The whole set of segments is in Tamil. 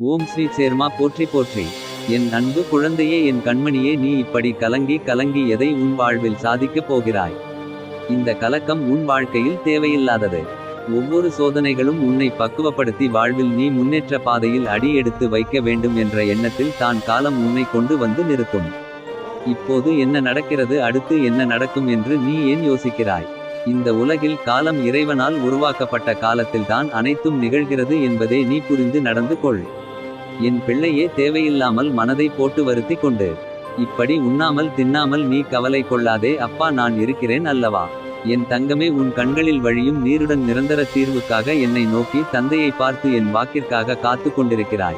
ஓம் ஸ்ரீ சேர்மா போற்றி போற்றி. என் அன்பு குழந்தையே என் கண்மணியே நீ இப்படி கலங்கி கலங்கி எதை உன் வாழ்வில் சாதிக்கப் போகிறாய்? இந்த கலக்கம் உன் வாழ்க்கையில் தேவையில்லாதது. ஒவ்வொரு சோதனைகளும் உன்னை பக்குவப்படுத்தி வாழ்வில் நீ முன்னேற்ற பாதையில் அடி எடுத்து வைக்க வேண்டும் என்ற எண்ணத்தில் தான் காலம் உன்னை கொண்டு வந்து நிறுத்தும். இப்போது என்ன நடக்கிறது அடுத்து என்ன நடக்கும் என்று நீ ஏன் யோசிக்கிறாய்? இந்த உலகில் காலம் இறைவனால் உருவாக்கப்பட்ட காலத்தில்தான் அனைத்தும் நிகழ்கிறது என்பதை நீ புரிந்து நடந்து கொள். என் பிள்ளையே தேவையில்லாமல் மனதை போட்டு வருத்தி கொண்டு. இப்படி உண்ணாமல் தின்னாமல் நீ கவலை கொள்ளாதே அப்பா நான் இருக்கிறேன் அல்லவா? என் தங்கமே உன் கண்களில் வழியும் நீருடன் நிரந்தர தீர்வுக்காக என்னை நோக்கி தந்தையை பார்த்து என் வாக்கிற்காக காத்து கொண்டிருக்கிறாய்.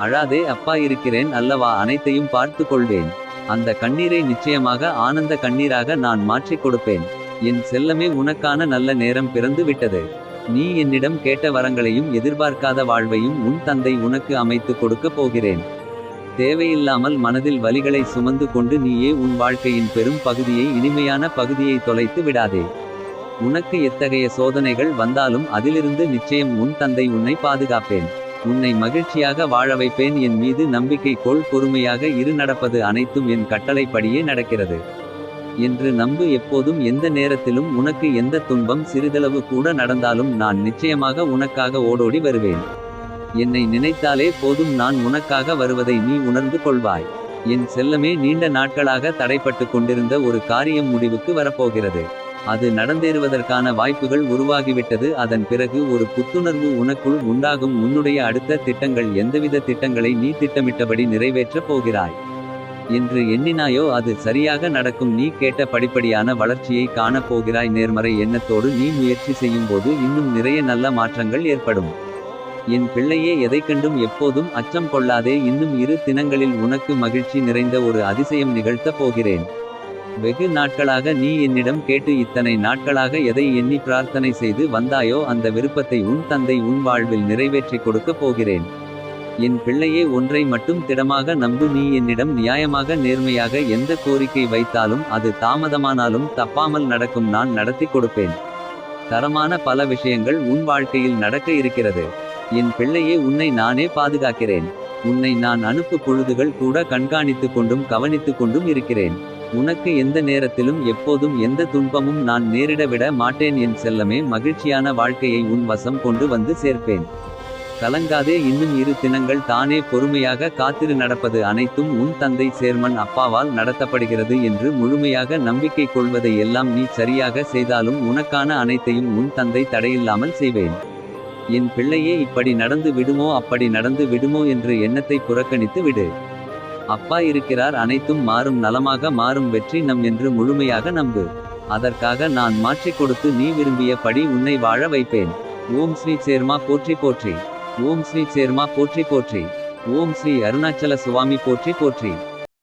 அழாதே அப்பா இருக்கிறேன் அல்லவா? அனைத்தையும் பார்த்து கொள்வேன். அந்த கண்ணீரை நிச்சயமாக ஆனந்த கண்ணீராக நான் மாற்றிக் கொடுப்பேன். என் செல்லமே உனக்கான நல்ல நேரம் பிறந்து விட்டது நீ என்னிடம் கேட்ட வரங்களையும் எதிர்பார்க்காத வாழ்வையும் உன் தந்தை உனக்கு அமைத்து கொடுக்கப் போகிறேன். தேவையில்லாமல் மனதில் வலிகளை சுமந்து கொண்டு நீயே உன் வாழ்க்கையின் பெரும் பகுதியை இனிமையான பகுதியை தொலைத்து விடாதே. உனக்கு எத்தகைய சோதனைகள் வந்தாலும் அதிலிருந்து நிச்சயம் உன் தந்தை உன்னை பாதுகாப்பேன். உன்னை மகிழ்ச்சியாக வாழ வைப்பேன். என் மீது நம்பிக்கை கொள் பொறுமையாக இரு நடப்பது அனைத்தும் என் கட்டளைப்படியே நடக்கிறது. என்று நம்பு எப்போதும் எந்த நேரத்திலும் உனக்கு எந்த துன்பம் சிறிதளவு கூட நடந்தாலும் நான் நிச்சயமாக உனக்காக ஓடோடி வருவேன். என்னை நினைத்தாலே போதும் நான் உனக்காக வருவதை நீ உணர்ந்து கொள்வாய். என் செல்லமே நீண்ட நாட்களாக தடைப்பட்டு கொண்டிருந்த ஒரு காரியம் முடிவுக்கு வரப்போகிறது. அது நடந்தேறுவதற்கான வாய்ப்புகள் உருவாகிவிட்டது. அதன் பிறகு ஒரு புத்துணர்வு உனக்குள் உண்டாகும். உன்னுடைய அடுத்த திட்டங்கள் எந்தவித திட்டங்களை நீ திட்டமிட்டபடி நிறைவேற்றப் போகிறாய். என்று எண்ணினாயோ அது சரியாக நடக்கும். நீ கேட்ட படிப்படியான வளர்ச்சியை காணப்போகிறாய் நேர்மறை எண்ணத்தோடு நீ முயற்சி செய்யும்போது இன்னும் நிறைய நல்ல மாற்றங்கள் ஏற்படும். என் பிள்ளையே எதை கண்டும் எப்போதும் அச்சம் கொள்ளாதே. இன்னும் இரு தினங்களில் உனக்கு மகிழ்ச்சி நிறைந்த ஒரு அதிசயம் நிகழ்த்தப் போகிறேன். வெகு நாட்களாக நீ என்னிடம் கேட்டு இத்தனை நாட்களாக எதை எண்ணி பிரார்த்தனை செய்து வந்தாயோ அந்த விருப்பத்தை உன் தந்தை உன் வாழ்வில் நிறைவேற்றி கொடுக்கப் போகிறேன். என் பிள்ளையே ஒன்றை மட்டும் திடமாக நம்பு. நீ என்னிடம் நியாயமாக நேர்மையாக எந்த கோரிக்கை வைத்தாலும் அது தாமதமானாலும் தப்பாமல் நடக்கும். நான் நடத்தி கொடுப்பேன். தரமான பல விஷயங்கள் உன் வாழ்க்கையில் நடக்க இருக்கிறது. என் பிள்ளையே உன்னை நானே பாதுகாக்கிறேன். உன்னை நான் அனுப்பு பொழுதுகள் கூட கண்காணித்துக் கொண்டும் கவனித்துக் கொண்டும் இருக்கிறேன். உனக்கு எந்த நேரத்திலும் எப்போதும் எந்த துன்பமும் நான் நேரிட விட மாட்டேன். என் செல்லமே மகிழ்ச்சியான வாழ்க்கையை உன் வசம் கொண்டு வந்து சேர்ப்பேன். கலங்காதே இன்னும் இரு தினங்கள் தானே பொறுமையாக காத்திரு நடப்பது அனைத்தும் உன் தந்தை சேர்மன் அப்பாவால் நடத்தப்படுகிறது என்று முழுமையாக நம்பிக்கை கொள்வதை எல்லாம் நீ சரியாக செய்தாலும் உனக்கான அனைத்தையும் உன் தந்தை தடையில்லாமல் செய்வேன். என் பிள்ளையே இப்படி நடந்து விடுமோ அப்படி நடந்து விடுமோ என்று எண்ணத்தை புறக்கணித்து விடு. அப்பா இருக்கிறார் அனைத்தும் மாறும் நலமாக மாறும் வெற்றி நம் என்று முழுமையாக நம்பு. அதற்காக நான் மாற்றிக் கொடுத்து நீ விரும்பியபடி உன்னை வாழ வைப்பேன். ஓம் ஸ்ரீ சேர்மா போற்றி போற்றி. ஓம் ஸ்ரீ சேர்மா போற்றி போற்றி. ஓம் ஸ்ரீ அருணாச்சல சுவாமி போற்றி போற்றி.